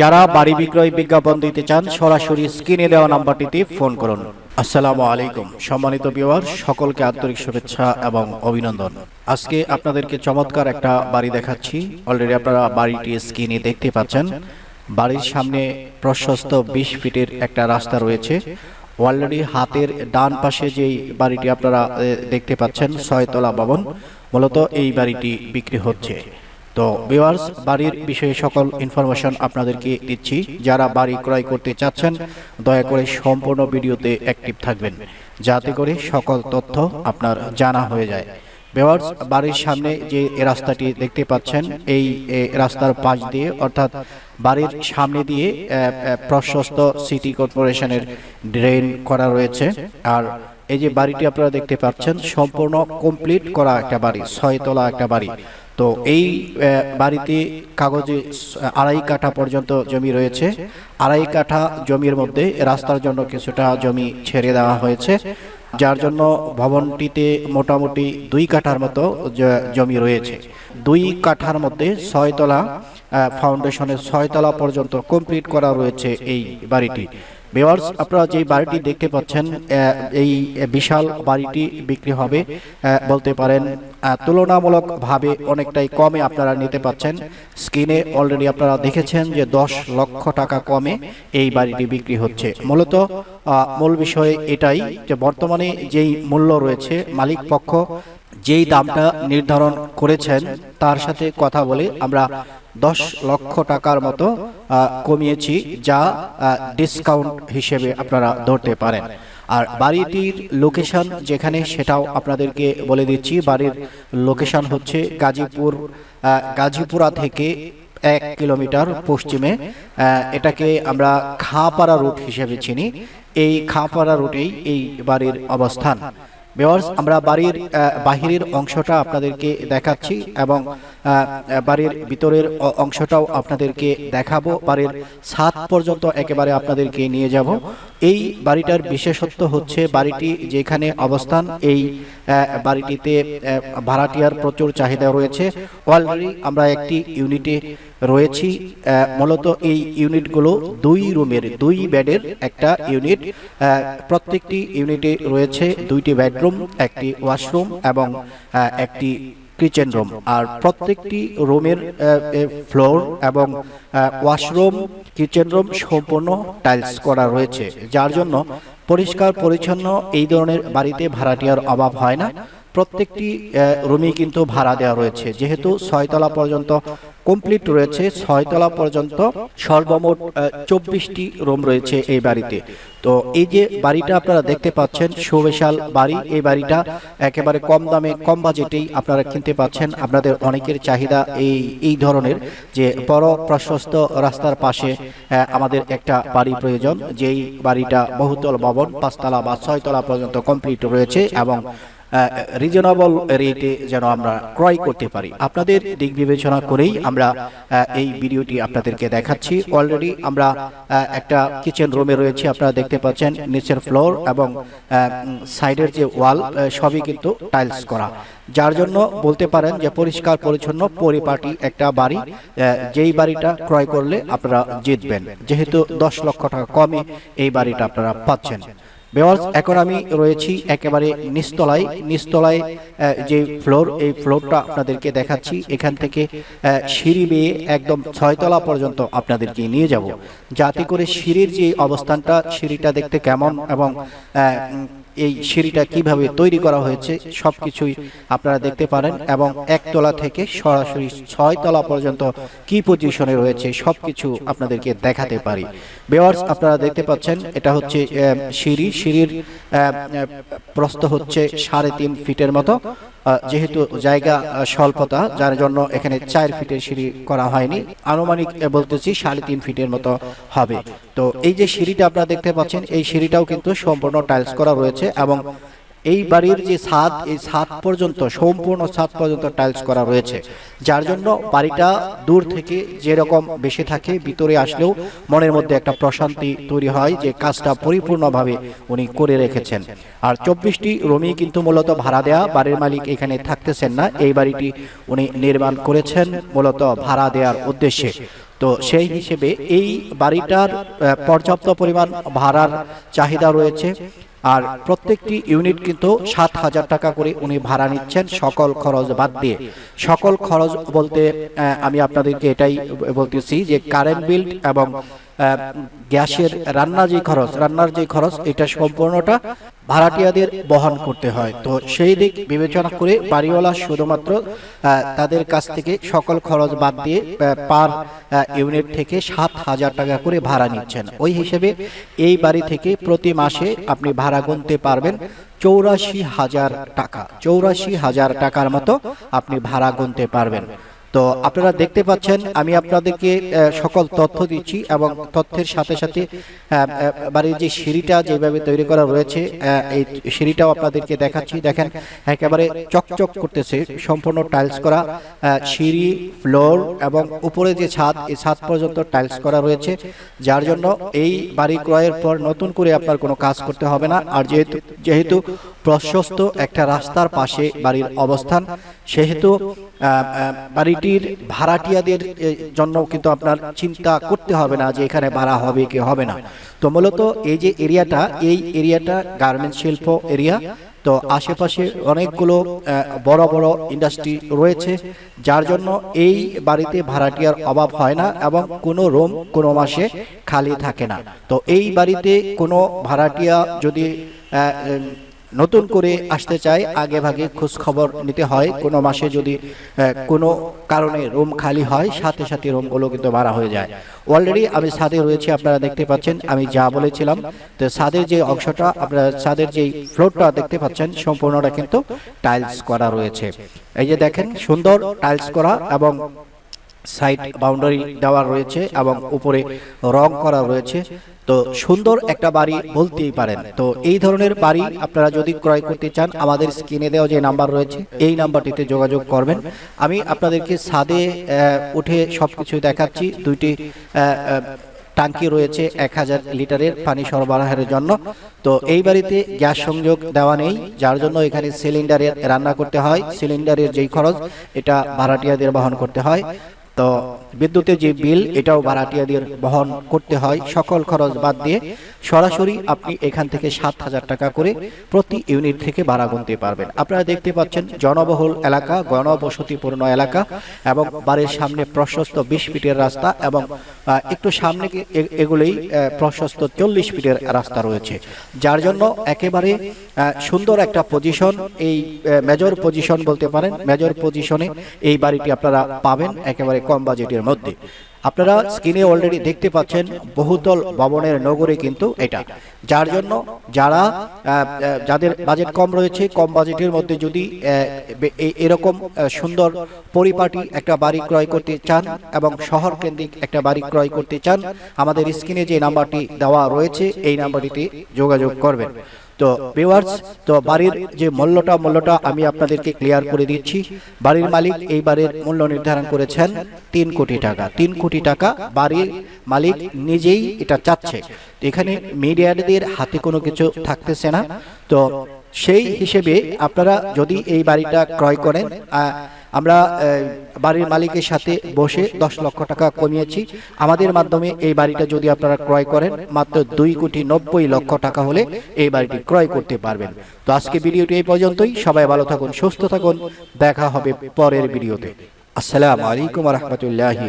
যারা বাড়ি বিক্রয় বিজ্ঞাপন দিতে চান, সরাসরি স্ক্রিনে দেওয়া নাম্বারটিতে ফোন করুন। আসসালামু আলাইকুম, সম্মানিত বিওয়ার সকলকে আন্তরিক শুভেচ্ছা এবং অভিনন্দন। আজকে আপনাদেরকে চমৎকার একটা বাড়ি দেখাচ্ছি। অলরেডি আপনারা বাড়িটি স্ক্রিনে দেখতে পাচ্ছেন। বাড়ির সামনে প্রশস্ত বিশ ফিটের একটা রাস্তা রয়েছে। অলরেডি হাতের ডান পাশে যেই বাড়িটি আপনারা দেখতে পাচ্ছেন, ছয়তলা ভবন। মূলত এই বাড়িটি বিক্রি হচ্ছে। তো ভিউয়ার্স বাড়ির বিষয়ে সকল ইনফরমেশন আপনাদেরকে দিচ্ছি। যারা বাড়ি ক্রয় করতে চাচ্ছেন, দয়া করে সম্পূর্ণ ভিডিওতে অ্যাক্টিভ থাকবেন। যাতে করে সকল তথ্য আপনার জানা হয়ে যায়। ভিউয়ার্স বাড়ির সামনে যে রাস্তাটি দেখতে পাচ্ছেন, এই রাস্তার পাশ দিয়ে, অর্থাৎ বাড়ির সামনে দিয়ে প্রশস্ত সিটি কর্পোরেশনের ড্রেন করা রয়েছে। আর এই যে বাড়িটি আপনারা দেখতে পাচ্ছেন, সম্পূর্ণ কমপ্লিট করা একটা বাড়ি, ছয়তলা একটা বাড়ি। তো এই বাড়িতে কাগজে আড়াই কাঠা পর্যন্ত জমি রয়েছে। আড়াই কাঠা জমির মধ্যে রাস্তার জন্য কিছুটা জমি ছেড়ে দেওয়া হয়েছে। যার জন্য ভবনটিতে মোটামুটি দুই কাঠার মতো জমি রয়েছে। দুই কাঠার মধ্যে ছয়তলা ফাউন্ডেশনের ছয়তলা পর্যন্ত কমপ্লিট করা রয়েছে এই বাড়িটি। ভিউয়ার্স, আপনারা যে বাড়িটি দেখতে পাচ্ছেন এই বিশাল বাড়িটি বিক্রি হবে বলতে পারেন তুলনামূলকভাবে অনেকটাই কমে আপনারা নিতে পাচ্ছেন। স্ক্রিনে অলরেডি আপনারা দেখেছেন যে দশ লক্ষ টাকা কমে এই বাড়িটি বিক্রি হচ্ছে। মূলত মূল বিষয় এটাই যে বর্তমানে যেই মূল্য রয়েছে, মালিক পক্ষ যেই দামটা নির্ধারণ করেছেন, তার সাথে কথা বলে আমরা দশ লক্ষ টাকার মতো কমিয়েছি যা ডিসকাউন্ট হিসেবে আপনারা ধরতে পারেন। আর বাড়িটির লোকেশন যেখানে সেটাও আপনাদেরকে বলে দিচ্ছি, বাড়ির লোকেশন হচ্ছে গাজীপুর গাজীপুরা থেকে এক কিলোমিটার পশ্চিমে। এটাকে আমরা খাপাড়া রুট হিসেবে চিনি। এই খাপাড়া রুটেই এই বাড়ির অবস্থান। ভিউয়ার্স আমরা বাড়ির বাহিরের অংশটা আপনাদেরকে দেখাচ্ছি এবং বাড়ির ভিতরের অংশটাও আপনাদেরকে দেখাবো। বাড়ির ছাদ পর্যন্ত একেবারে আপনাদেরকে নিয়ে যাব। এই বাড়িটার বিশেষত্ব হচ্ছে বাড়িটি যেখানে অবস্থান, এই বাড়িটিতে ভাড়াটিয়ার প্রচুর চাহিদা রয়েছে। অলরেডি আমরা একটি ইউনিটে রয়েছি। মূলত এই ইউনিটগুলো দুই রুমের, দুই বেডের একটা ইউনিট। প্রত্যেকটি ইউনিটে রয়েছে দুইটি বেডরুম একটি ওয়াশরুম এবং একটি কিচেন রুম আর প্রত্যেকটি রুমের ফ্লোর এবং ওয়াশরুম কিচেন রুম সম্পূর্ণ টাইলস করা রয়েছে, যার জন্য পরিষ্কার পরিচ্ছন্ন এই ধরনের বাড়িতে ভাড়াটিয়ার অভাব হয় না। প্রত্যেকটি রুমই কিন্তু ভাড়া দেওয়া রয়েছে। যেহেতু ছয়তলা পর্যন্ত কমপ্লিট রয়েছে, ছয়তলা পর্যন্ত সর্বমোট চব্বিশটি রুম রয়েছে এই বাড়িতে। তো এই যে বাড়িটা আপনারা দেখতে পাচ্ছেন, সুবিশাল বাড়ি, এই বাড়িটা একেবারে কম দামে, কম বাজেটেই আপনারা কিনতে পাচ্ছেন। আপনাদের অনেকের চাহিদা এই এই ধরনের যে বড় প্রশস্ত রাস্তার পাশে আমাদের একটা বাড়ি প্রয়োজন। যেই বাড়িটা বহুতল ভবন, পাঁচতলা বা ছয়তলা পর্যন্ত কমপ্লিট রয়েছে এবং রিজনেবল রেটে যেন আমরা ক্রয় করতে পারি। আপনাদের দিক বিবেচনা করেই আমরা এই ভিডিওটি আপনাদেরকে দেখাচ্ছি। অলরেডি আমরা একটা কিচেন রুমে রয়েছে। আপনারা দেখতে পাচ্ছেন নিচের ফ্লোর এবং সাইডের যে ওয়াল সবই কিন্তু টাইলস করা। যার জন্য বলতে পারেন যে পরিষ্কার পরিচ্ছন্ন পরিপাটি একটা বাড়ি যেই বাড়িটা ক্রয় করলে আপনারা জিতবেন। যেহেতু দশ লক্ষ টাকা কমে এই বাড়িটা আপনারা পাচ্ছেন। বেওয়ার্স এখন আমি রয়েছি একেবারে নিস্তলায় নিস্তলায় যে ফ্লোর এই ফ্লোরটা আপনাদেরকে দেখাচ্ছি। এখান থেকে সিঁড়ি বেয়ে একদম ছয়তলা পর্যন্ত আপনাদেরকে নিয়ে যাব। যাতে করে সিঁড়ির যে অবস্থানটা সিঁড়িটা দেখতে কেমন এবং এই সিঁড়িটা কীভাবে তৈরি করা হয়েছে সবকিছুই আপনারা দেখতে পারেন এবং একতলা থেকে সরাসরি ছয় তলা পর্যন্ত কি পজিশনে রয়েছে সবকিছু আপনাদেরকে দেখাতে পারি। বেওয়ার্স আপনারা দেখতে পাচ্ছেন, এটা হচ্ছে সিঁড়ি। সিঁড়ির প্রস্থ হচ্ছে সাড়ে তিন ফিটের মতো। যেহেতু জায়গা স্বল্পতা, যার জন্য এখানে চার ফিটের সিঁড়ি করা হয়নি। আনুমানিক বলতেছি সাড়ে তিন ফিটের মতো হবে। তো এই যে সিঁড়িটা আপনারা দেখতে পাচ্ছেন, এই সিঁড়িটাও কিন্তু সম্পূর্ণ টাইলস করা রয়েছে এবং এই বাড়ির যে ছাদ এই ছাদ পর্যন্ত, সম্পূর্ণ ছাদ পর্যন্ত টাইলস করা রয়েছে। যার জন্য বাড়িটা দূর থেকে যেরকম বেশি থাকে, ভিতরে আসলেও মনের মধ্যে একটা প্রশান্তি তৈরি হয় যে কাজটা পরিপূর্ণভাবে উনি করে রেখেছেন। আর চব্বিশটি রুমই কিন্তু মূলত ভাড়া দেয়া, বাড়ির মালিক এখানে থাকতেছেন না। এই বাড়িটি উনি নির্মাণ করেছেন মূলত ভাড়া দেওয়ার উদ্দেশ্যে। তো সেই হিসেবে এই বাড়িটার পর্যাপ্ত পরিমাণ ভাড়ার চাহিদা রয়েছে। আর প্রত্যেকটি ইউনিট কিন্তু সাত হাজার টাকা করে উনি ভাড়া নিচ্ছেন সকল খরচ বাদ দিয়ে। সকল খরচ বলতে আমি আপনাদেরকে এটাই বলতেছি যে কারেন্ট বিল এবং গ্যাসের রান্নার যে খরচ, রান্নার যে খরচ, এটা সম্পূর্ণটা ভাড়াটিয়াদের বহন করতে হয়। তো সেই দিক বিবেচনা করে বাড়িওয়ালা শুধুমাত্র তাদের কাছ থেকে সকল খরচ বাদ দিয়ে পার ইউনিট থেকে সাত হাজার টাকা করে ভাড়া নিচ্ছেন। ওই হিসেবে এই বাড়ি থেকে প্রতি মাসে আপনি ভাড়া গুনতে পারবেন চৌরাশি হাজার টাকা। চৌরাশি হাজার টাকার মতো আপনি ভাড়া গুনতে পারবেন। তো আপনারা দেখতে পাচ্ছেন, আমি আপনাদেরকে সকল তথ্য দিচ্ছি এবং তথ্যের সাথে সাথে বাড়ির যে সিঁড়িটা যেভাবে তৈরি করা রয়েছে এই সিঁড়িটাও আপনাদেরকে দেখাচ্ছি। দেখেন, একেবারে চকচক করতেছে, সম্পূর্ণ টাইলস করা সিঁড়ি, ফ্লোর এবং উপরে যে ছাদ, এই ছাদ পর্যন্ত টাইলস করা রয়েছে। যার জন্য এই বাড়ি ক্রয়ের পর নতুন করে আপনার কোনো কাজ করতে হবে না। আর যেহেতু যেহেতু প্রশস্ত একটা রাস্তার পাশে বাড়ির অবস্থান, সেহেতু বাড়িটির ভাড়াটিয়াদের জন্য কিন্তু আপনার চিন্তা করতে হবে না যে এখানে ভাড়া হবে কি হবে না। তো মূলত এই যে এরিয়াটা, এই এরিয়াটা গার্মেন্টস শিল্প এরিয়া, তো আশেপাশে অনেকগুলো বড় বড় ইন্ডাস্ট্রি রয়েছে, যার জন্য এই বাড়িতে ভাড়াটিয়ার অভাব হয় না এবং কোনো রুম কোনো মাসে খালি থাকে না। তো এই বাড়িতে কোনো ভাড়াটিয়া যদি নতুন করে আসতে চায় আগে ভাগে খোঁজ খবর নিতে হয়। কোনো মাসে যদি কোনো কারণে রুম খালি হয় সাথে সাথে রুমগুলো কিন্তু ভাড়া হয়ে যায়। অলরেডি আমি ছাদে রয়েছে আপনারা দেখতে পাচ্ছেন আমি যা বলেছিলাম তো ছাদের যে অংশটা আপনারা ছাদের যে ফ্লোরটা দেখতে পাচ্ছেন সম্পূর্ণটা কিন্তু টাইলস করা রয়েছে। এই যে দেখেন সুন্দর টাইলস করা এবং সাইড বাউন্ডারি দেওয়া রয়েছে এবং উপরে রং করা রয়েছে। তো সুন্দর একটা বাড়ি বলতেই পারেন। তো এই ধরনের বাড়ি আপনারা যদি ক্রয় করতে চান, আমাদের স্ক্রিনে দেওয়া যে নাম্বার রয়েছে, এই নাম্বারটিতে যোগাযোগ করবেন। আমি আপনাদেরকে ছাদে উঠে সবকিছু দেখাচ্ছি। দুইটি টাঙ্কি রয়েছে এক হাজার লিটারের পানি সরবরাহের জন্য। তো এই বাড়িতে গ্যাস সংযোগ দেওয়া নেই, যার জন্য এখানে সিলিন্ডারের রান্না করতে হয়। সিলিন্ডারের যেই খরচ, এটা ভাড়াটিয়াদের বহন করতে হয়। তো বিদ্যুতের যে বিল, এটাও ভাড়াটিয়াদের বহন করতে হয়। সকল খরচ বাদ দিয়ে সরাসরি আপনি এখান থেকে সাত হাজার টাকা করে প্রতি ইউনিট থেকে ভাড়া গুনতে পারবেন। আপনারা দেখতে পাচ্ছেন জনবহুল এলাকা, গণবসতিপূর্ণ এলাকা এবং বাড়ির সামনে প্রশস্ত বিশ ফিটের রাস্তা এবং একটু সামনে এগুলোই প্রশস্ত চল্লিশ ফিটের রাস্তা রয়েছে। যার জন্য একেবারে সুন্দর একটা পজিশন, এই মেজর পজিশন বলতে পারেন। মেজর পজিশনে এই বাড়িটি আপনারা পাবেন। একেবারে কম বাজেটের মধ্যে। আপনারা স্ক্রিনে অলরেডি দেখতে পাচ্ছেন বহুতল ভবনের নগরে কিন্তু এটা। যার জন্য যারা যাদের বাজেট কম রয়েছে, কম বাজেটের মধ্যে যদি এরকম সুন্দর পরিপাটি একটা বাড়ি ক্রয় করতে চান এবং শহর কেন্দ্রিক একটা বাড়ি ক্রয় করতে চান, আমাদের স্ক্রিনে যে নাম্বারটি দেওয়া রয়েছে, এই নাম্বারটিতে যোগাযোগ করবেন। তো ভিউয়ার্স তো বাড়ির যে মূল্যটা মূল্যটা আমি আপনাদেরকে ক্লিয়ার করে দিচ্ছি। বাড়ির মালিক এই বাড়ির মূল্য নির্ধারণ করেছেন তিন কোটি টাকা। তিন কোটি টাকা বাড়ির মালিক নিজেই এটা চাচ্ছে। এখানে মিডিয়াদের হাতে কোনো কিছু থাকতেছে না। তো সেই হিসেবে আপনারা যদি এই বাড়িটা ক্রয় করেন আমরা বাড়ির মালিকের সাথে বসে দশ লক্ষ টাকা কমিয়েছি। আমাদের মাধ্যমে এই বাড়িটা যদি আপনারা ক্রয় করেন, মাত্র দুই কোটি নব্বই লক্ষ টাকা হলে এই বাড়িটি ক্রয় করতে পারবেন। তো আজকে ভিডিওটি এই পর্যন্তই। সবাই ভালো থাকুন, সুস্থ থাকুন। দেখা হবে পরের ভিডিওতে। আসসালামু আলাইকুম রহমতুল্লাহি